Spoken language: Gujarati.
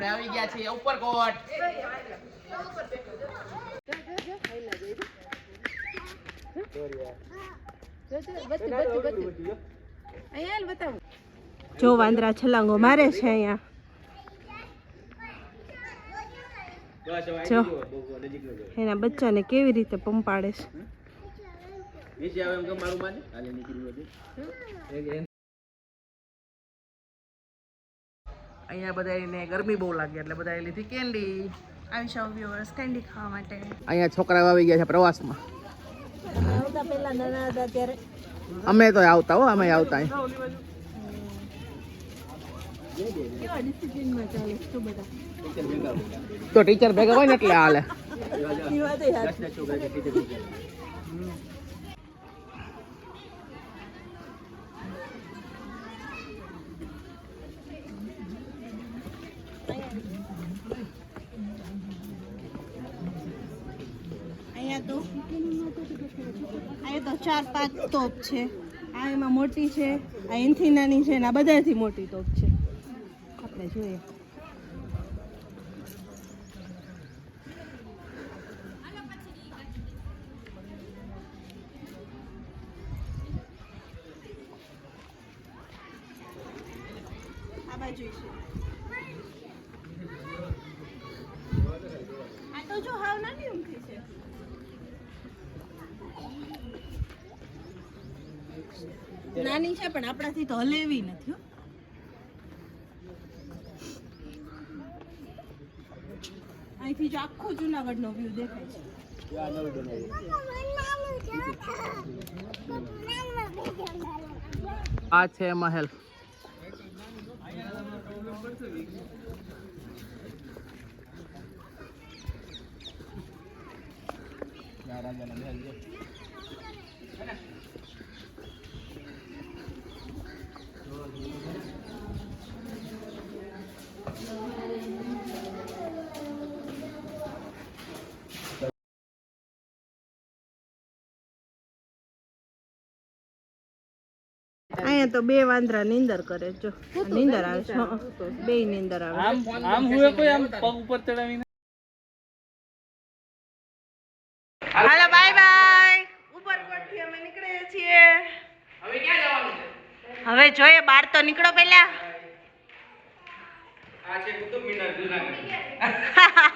આપણે આવી ગયા છીએ ઉપરકોટ. જો વાંદરા છલાંગો મારે છે અહીંયા. જો એના બચ્ચાને કેવી રીતે પંપાડે છે. નીચે આવે એમ કે મારું માને? હાલે અહીંયા બધાને ગરમી બહુ લાગી એટલે બધાએ લીધી કેન્ડી. આવી જાવ વ્યુઅર્સ કેન્ડી ખાવા માટે. અહીંયા છોકરાઓ આવી ગયા છે પ્રવાસમાં. આવતા પહેલા નાના હતા ત્યારે. અમે તો આવતા હો અમે આવતા બધા? તો ટીચર ભેગા હોય ને એટલે હાલે. અહીંયા તો અહીંયા તો ચાર પાંચ તોપ છે. આ એમાં મોટી છે, આ એનથી છે આ બધાથી મોટી તોપ છે. આપણે જોઈએ. આ બાજુ જો હાવ નાની ઊંઘી છે. નાની છે, પણ આપણાથી તો હલેવી નથી. અહીંથી જો આખો જુનાગઢ નો વ્યૂ દેખાય છે. આ છે મહેલ. અહીંયા તો બે વાંદરા નીંદર કરે જો નીંદર આવે છે. બે નીંદર આવે. આમ હુએ કોઈ આમ પગ ઉપર ચડાવીને હાલો બાય બાય ઉપરકોટથી અમે નીકળીએ છીએ. હવે ક્યાં જવાનું છે? હવે જોઈએ બહાર તો નીકળો પેલા આ છે કુતુબ મિનાર જુનાગઢ.